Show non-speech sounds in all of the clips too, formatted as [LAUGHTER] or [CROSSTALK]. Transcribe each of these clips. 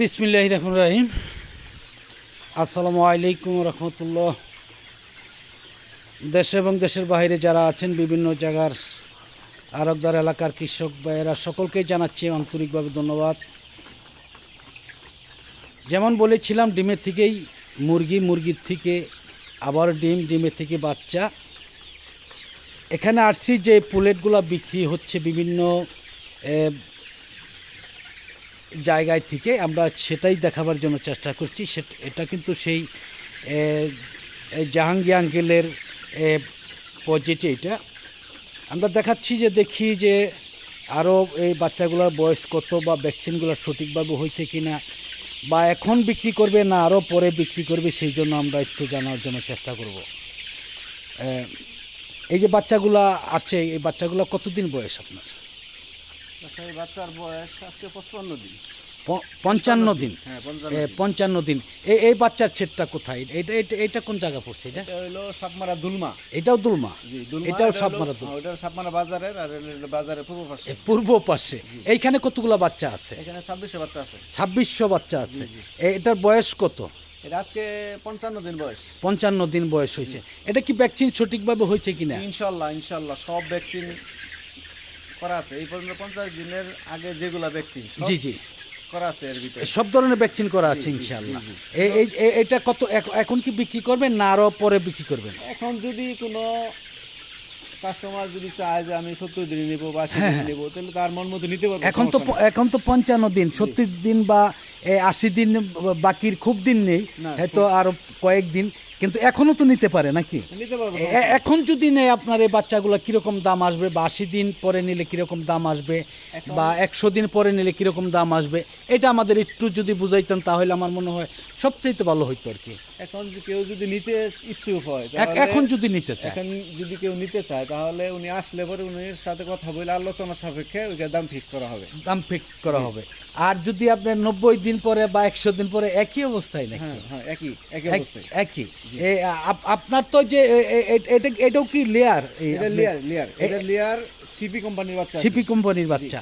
বিসমিল্লাহ রহমান রাহিম। আসসালামু আলাইকুম রহমতুল্লাহ। দেশ এবং দেশের বাইরে যারা আছেন, বিভিন্ন জায়গার আরবদার এলাকার কৃষক ভাইয়েরা সকলকেই জানাচ্ছি আন্তরিকভাবে ধন্যবাদ। যেমন বলেছিলাম ডিমের থেকেই মুরগি মুরগির থেকে আবার ডিম ডিমের থেকে বাচ্চা। এখানে আসছি যে, পুলেটগুলো বিক্রি হচ্ছে বিভিন্ন জায়গায় থেকে আমরা সেটাই দেখাবার জন্য চেষ্টা করছি। এটা কিন্তু সেই জাহাঙ্গীর আঙ্কেলের পজিটি এটা। আমরা দেখাচ্ছি যে দেখি যে আরও এই বাচ্চাগুলোর বয়স কত বা ভ্যাকসিনগুলো সঠিকভাবে হয়েছে কি না বা এখন বিক্রি করবে না আরও পরে বিক্রি করবে, সেই জন্য আমরা একটু জানার জন্য চেষ্টা করব। এই যে বাচ্চাগুলা আছে, এই বাচ্চাগুলো কতদিন বয়স আপনার? সেই বাচ্চার বয়স আজকে পঁচপান্ন দিন। পঞ্চান্ন দিন? হ্যাঁ পঞ্চান্ন পঞ্চান্ন দিন। এই এই বাচ্চার ছেদটা কোথায়? এটা এটা কোন জায়গা পড়ছে এটা? হইল সাপমারা দুলমা। এটাও দুলমা? দুলমা এটাও এটা সব হইলো- মারা দুল হ্যাঁ, সাপমারা বাজারের আর বাজারের পূর্ব পাশে। পূর্ব পাশে। এইখানে কতগুলো বাচ্চা আছে? এখানে ছাব্বিশশো বাচ্চা আছে। ছাব্বিশশো বাচ্চা আছে। এটার বয়স কত? এটা আজকে পঞ্চান্ন দিন বয়স। পঞ্চান্ন দিন বয়স হয়েছে। এটা কি ভ্যাকসিন সঠিকভাবে হয়েছে কিনা? ইনশাল্লাহ ইনশাল্লাহ সব ভ্যাকসিন করা আছে। এই পর্যন্ত পঞ্চাশ দিনের আগে যেগুলা ভ্যাকসিন জি জি। করা আছে এর ভিতরে। সব ধরনের ভ্যাকসিন করা আছে ইনশাল্লাহ এই এটা কত এখন কি বিক্রি করবেন না আরও পরে বিক্রি করবেন? এখন যদি কোনো কাস্টমার যদি চায় যে আমি সত্তর দিনে নেব বা দিনে নেব তাহলে তার মন মতো নিতে পারব হ্যাঁ, এখন তো এখন তো পঞ্চান্ন দিন সত্তর দিন বা আশি দিন বাকির খুব দিন নেই। হয়তো আরও কয়েকদিন কিন্তু এখনও তো নিতে পারে নাকি? এখন যদি নেয় আপনার এই বাচ্চাগুলো কীরকম দাম আসবে? বা আশি দিন পরে নিলে কীরকম দাম আসবে? বা একশো দিন পরে নিলে কীরকম দাম আসবে? এটা আমাদের একটু যদি বুঝাইতেন তাহলে আমার মনে হয় সবচেয়ে ভালো হইতো আর কি। এখন কেউ যদি নিতে ইচ্ছুক হয় এখন যদি নিতে চায়। এখন যদি কেউ নিতে চায় তাহলে উনি আসলে পরে উনির সাথে কথা বলে আলোচনা সাপেক্ষে ওইটার দাম ফিক্স করা হবে। দাম ফিক্স করা হবে। আর যদি আপনার নব্বই দিন পরে বা একশো দিন পরে একই অবস্থায় নাকি? হ্যাঁ হ্যাঁ একই একই আপনার তো যে এটা এটাও কি লেয়ার লেয়ার লেয়ার এটা লেয়ার সিপি কোম্পানির বাচ্চা সিপি কোম্পানির বাচ্চা।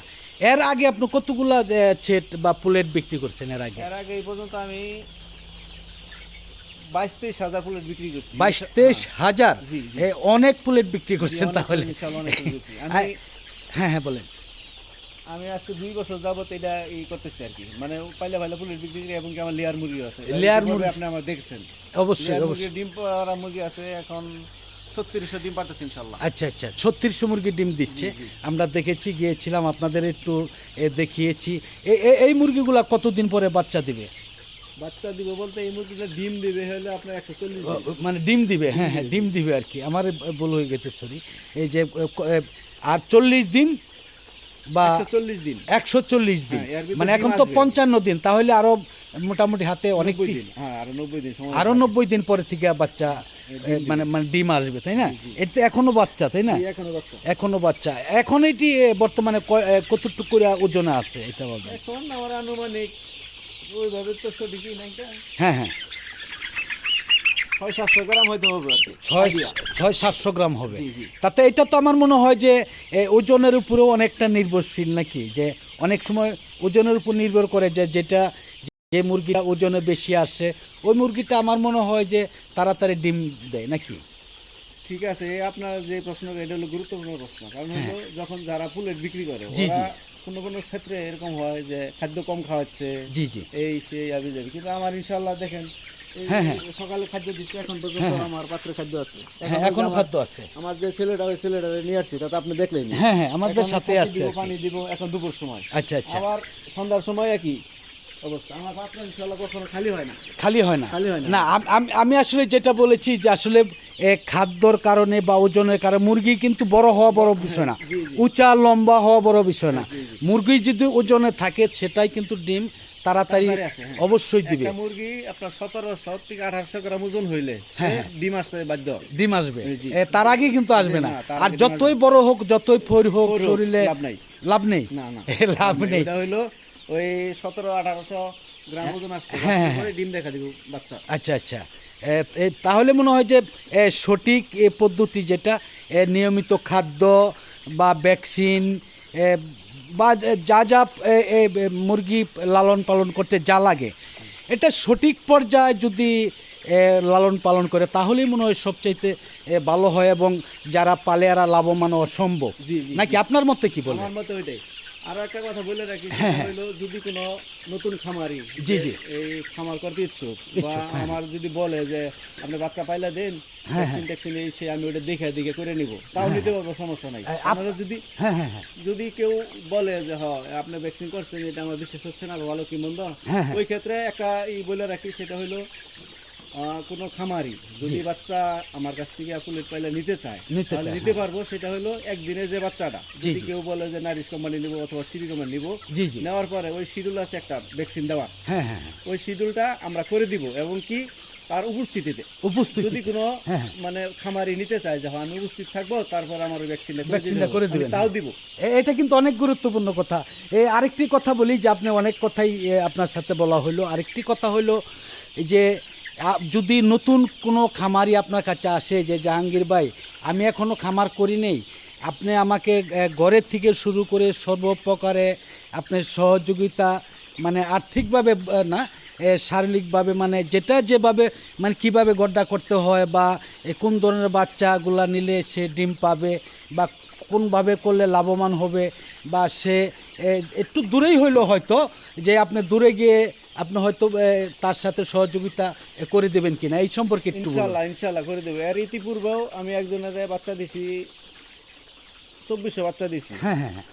এর আগে আপনি কতগুলা ছেট বা পুলেট বিক্রি করছেন এর আগে? এর আগে এই পর্যন্ত আমি বাইশ তেইশ হাজার প্লেট বিক্রি করছি। বাইশ তেইশ হাজার। অনেক পুলেট বিক্রি করছেন তাহলে। হ্যাঁ হ্যাঁ বলেন। আমি আজকে দুই বছর যাবত এটা ই করতেছি আর কি। মানে পাইলে পাইলে প্লেট বিক্রি করি এবং কি আমার লেয়ার মুরগি আছে। লেয়ার মুরগি- আপনি আমার দেখছেন। অবশ্যই অবশ্যই। ডিম পাড়া মুরগি আছে এখন ছত্রিশশো ডিম পারতেছে ইনশাল্লাহ আচ্ছা আচ্ছা ছত্রিশশো মুরগির ডিম দিচ্ছে। আমরা দেখেছি গিয়েছিলাম আপনাদের একটু এ, দেখিয়েছি। এই মুরগিগুলা কতদিন পরে বাচ্চা দিবে? বাচ্চা দিবে বলতে এই মুরগিটা ডিম দিবে হলে আপনার একশো চল্লিশ মানে ডিম দিবে হ্যাঁ হ্যাঁ ডিম দিবে আর কি। আমার বল হয়ে গেছে সরি এই যে আর চল্লিশ দিন বা চল্লিশ দিন। একশো চল্লিশ দিন। হ্যাঁ, ভিতরে মানে এখন তো পঞ্চান্ন দিন তাহলে আরও মোটামুটি হাতে অনেক দিন হ্যাঁ আরও নব্বই দিন দিন পরে থেকে বাচ্চা মানে মানে ডিম আসবে তাই না? এতে এখনও বাচ্চা তাই না? এখনও বাচ্চা। এখনও বাচ্চা। এখন এটি বর্তমানে কতটুকু ওজনে আছে এটা বলবেন? এখন আমার আনুমানিক ওইভাবে তো সঠিকই নাই হ্যাঁ হ্যাঁ। ছয় সাতশো গ্রাম হয়তো হবে আর কি ছয় ছয় সাতশো গ্রাম হবে। জি, জি। তাতে এটা তো আমার মনে হয় যে ওজনের উপরেও অনেকটা নির্ভরশীল নাকি? যে অনেক সময় ওজনের উপর নির্ভর করে যে যেটা যে মুরগিটা ওজনে বেশি আসে ওই মুরগিটা আমার মনে হয় যে তাড়াতাড়ি ডিম দেয় নাকি? ঠিক আছে আপনার যে প্রশ্ন এটা হলো গুরুত্বপূর্ণ প্রশ্ন। কারণ হলো যখন যারা ফুলের বিক্রি করে হ্যাঁ। জি, জি। কোনো কোনো ক্ষেত্রে এরকম হয় যে খাদ্য কম খাওয়াচ্ছে জি জি। এই সেই আবি যাবি কিন্তু আমার ইনশাল্লাহ দেখেন হ্যাঁ, হ্যাঁ। সকালে খাদ্য দিচ্ছে এখন পর্যন্ত আমার পাত্রে খাদ্য আছে। হ্যাঁ এখনও খাদ্য আছে। আমার যে ছেলেটা ওই ছেলেটা নিয়ে আসছি তাতে আপনি দেখলেন হ্যাঁ হ্যাঁ আমাদের সাথে আসছে পানি দিব এখন দুপুর সময়। আচ্ছা আচ্ছা। আবার সন্ধ্যার সময় একই। অবস্থা। আমার পাত্র ইনশাল্লাহ কখনো খালি হয় না। খালি হয় না? খালি হয় না। না আম- আসলে যেটা বলেছি যে আসলে খাদ্যর কারণে বা ওজনের কারণে মুরগি কিন্তু বড় হওয়া বড় বিষয় না। উঁচা লম্বা হওয়া বড় বিষয় না। মুরগি যদি ওজনে থাকে সেটাই কিন্তু ডিম তাড়াতাড়ি হ্যাঁ। অবশ্যই দিবে। মুরগি আপনার সতেরোশো থেকে আঠারোশো গ্রাম ওজন হইলে হ্যাঁ, ডিম আসতে বাধ্য। ডিম আসবে। তার আগে কিন্তু আসবে না। আর যতই বড় হোক যতই ফৈর হোক শরীরে লাভ নাই। লাভ নেই। [LAUGHS] লাভ নেই। হইল ওই সতেরো আঠারোশো গ্রাম ওজন আসতে হ্যাঁ, হ্যাঁ। পরে ডিম দেখা দিব বাচ্চা। আচ্ছা আচ্ছা। তাহলে মনে হয় যে সঠিক এ পদ্ধতি যেটা নিয়মিত খাদ্য বা ভ্যাকসিন বা যা যা মুরগি লালন পালন করতে যা লাগে। এটা সঠিক পর্যায়ে যদি লালন পালন করে তাহলেই মনে হয় সবচাইতে ভালো হয় এবং যারা পালে এরা লাভবান হওয়া সম্ভব। জি, জি, নাকি আপনার মতে কি বলবেন আমার মতে ওইটাই। আর একটা কথা বলে রাখি হলো যদি কোনো নতুন খামারি হ্যাঁ, জি, জি। এই খামার করতে ইচ্ছুক বা হ্যাঁ। আমার যদি বলে যে আপনি বাচ্চা পাইলা দেন ভ্যাকসিন ট্যাকসিন এই সে আমি ওটা দেখে দেখে করে নিব। তাও নিতে পারব সমস্যা নাই। আপ- আপনারা যদি হ্যাঁ হ্যাঁ হ্যাঁ। যদি কেউ বলে যে হ আপনি ভ্যাকসিন করছেন এটা আমার বিশ্বাস হচ্ছে না ভালো কি মন্দ? হ্যাঁ, হ্যাঁ। ওই ক্ষেত্রে একটা ই বলে রাখি সেটা হলো কোনো খামারি যদি বাচ্চা আমার কাছ থেকে আপুলেট পাইলে নিতে চায় নিতে তাহলে নিতে পারব। সেটা হলো একদিনে যে বাচ্চাটা যদি কেউ বলে যে নারিশ কোম্পানি নিব অথবা সিবি কোম্পানি নিব। নেওয়ার পরে ওই শিডিউল আছে একটা ভ্যাকসিন দেওয়ার। হ্যাঁ হ্যাঁ হ্যাঁ। ওই শিডিউলটা আমরা করে দিব এবং কি তার উপস্থিতিতে উপস্থিতি যদি কোনো হ্যাঁ, হ্যাঁ। মানে খামারি নিতে চায় যে হ্যাঁ, আমি উপস্থিত থাকব তারপর আমার ওই ভ্যাকসিনটা করে ভ্যাকসিনটা করে। দিবেন তাও দিব। এটা কিন্তু অনেক গুরুত্বপূর্ণ কথা। এ আরেকটি কথা বলি যে আপনি অনেক কথাই আপনার সাথে বলা হলো। আরেকটি কথা হলো এই যে যদি নতুন কোনো খামারি আপনার কাছে আসে যে জাহাঙ্গীর ভাই, আমি এখনও খামার করি নেই। আপনি আমাকে ঘরের থেকে শুরু করে সর্বপ্রকারে আপনার সহযোগিতা মানে আর্থিকভাবে না শারীরিকভাবে মানে যেটা যেভাবে মানে কীভাবে গড্ডা করতে হয় বা কোন ধরনের বাচ্চাগুলা নিলে সে ডিম পাবে বা কোনভাবে করলে লাভবান হবে বা সে একটু দূরেই হইল হয়তো, যে আপনি দূরে গিয়ে আপনি হয়তো তার সাথে সহযোগিতা করে দেবেন কিনা? এই সম্পর্কে একটু ইনশাল্লাহ ইনশাল্লাহ করে দেবো। আর ইতিপূর্বেও আমি একজনের বাচ্চা দিছি চব্বিশে বাচ্চা দিছি। হ্যাঁ হ্যাঁ হ্যাঁ।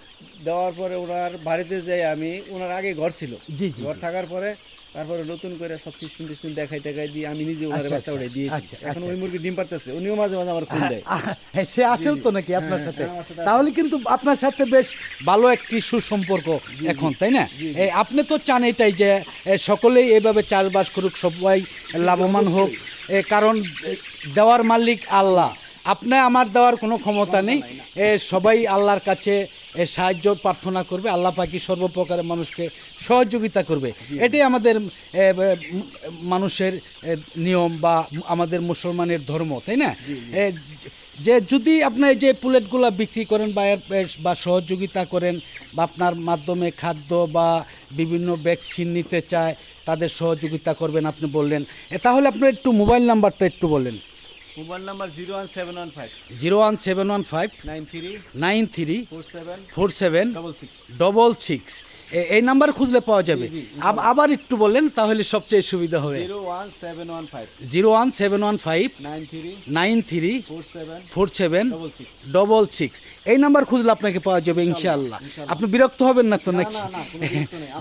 দেওয়ার পরে ওনার বাড়িতে যাই আমি ওনার আগে ঘর ছিল। জি, জি, ঘর থাকার পরে তারপরে নতুন করে সব সিস্টেম টিস্টেম দেখাই টেকাই দিয়ে আমি নিজে ওনার আচ্ছা, বাচ্চা আচ্ছা, উঠে দিয়েছি। আচ্ছা, এখন ওই মুরগি ডিম পারতেছে উনিও মাঝে মাঝে আমার ফোন দেয়। হ্যাঁ, সে আসেও তো নাকি আপনার হ্যাঁ, সাথে? হ্যাঁ, তাহলে কিন্তু আপনার সাথে বেশ ভালো একটি সুসম্পর্ক এখন তাই না? আপনি তো চান এটাই যে সকলেই এভাবে চাষবাস করুক সবাই লাভবান হোক। কারণ দেওয়ার মালিক আল্লাহ। আপনি আমার দেওয়ার কোনো ক্ষমতা নেই। সবাই আল্লাহর কাছে এ, সাহায্য প্রার্থনা করবে আল্লাহ পাকি সর্বপ্রকারের মানুষকে সহযোগিতা করবে। এটাই আমাদের মানুষের নিয়ম বা আমাদের মুসলমানের ধর্ম তাই না? যে যদি আপনি যে পুলেটগুলো বিক্রি করেন বা এর এর- বা সহযোগিতা করেন বা আপনার মাধ্যমে খাদ্য বা বিভিন্ন ভ্যাকসিন নিতে চায় তাদের সহযোগিতা করবেন আপনি বললেন। তাহলে আপনি একটু মোবাইল নাম্বারটা একটু বলেন। Mobile number zero one seven one five. Zero one seven one five nine three nine three four seven four seven double six. Double six. এই নাম্বার খুঁজলে পাওয়া যাবে। আবার একটু বললেন তাহলে সবচেয়ে সুবিধা হবে। Zero one seven one five. Zero one seven one five nine three nine three four seven four seven double six. Double six. এই নাম্বার খুঁজলে আপনাকে পাওয়া যাবে ইনশাআল্লাহ। আপনি বিরক্ত হবেন না তো নাকি?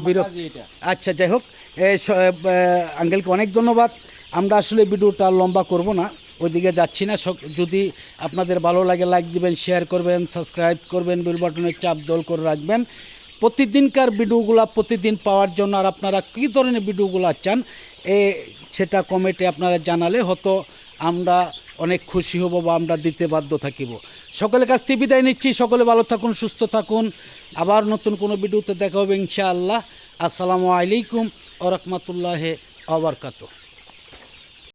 বিরক্ত। আচ্ছা যাই হোক। আঙ্কেলকে অনেক ধন্যবাদ। আমরা আসলে ভিডিওটা লম্বা করব না। ওইদিকে যাচ্ছি না। যদি আপনাদের ভালো লাগে লাইক দিবেন শেয়ার করবেন সাবস্ক্রাইব করবেন বেল বাটনের চাপ দল করে রাখবেন। প্রতিদিনকার ভিডিওগুলো প্রতিদিন পাওয়ার জন্য আর আপনারা কী ধরনের ভিডিওগুলো চান, এ সেটা কমেন্টে আপনারা জানালে হয়তো আমরা অনেক খুশি হব বা আমরা দিতে বাধ্য থাকিব। সকলের কাছ থেকে বিদায় নিচ্ছি। সকলে ভালো থাকুন, সুস্থ থাকুন। আবার নতুন কোনো ভিডিওতে দেখা হবে ইনশাআল্লাহ। আসসালামু আলাইকুম ও রহমতুল্লাহ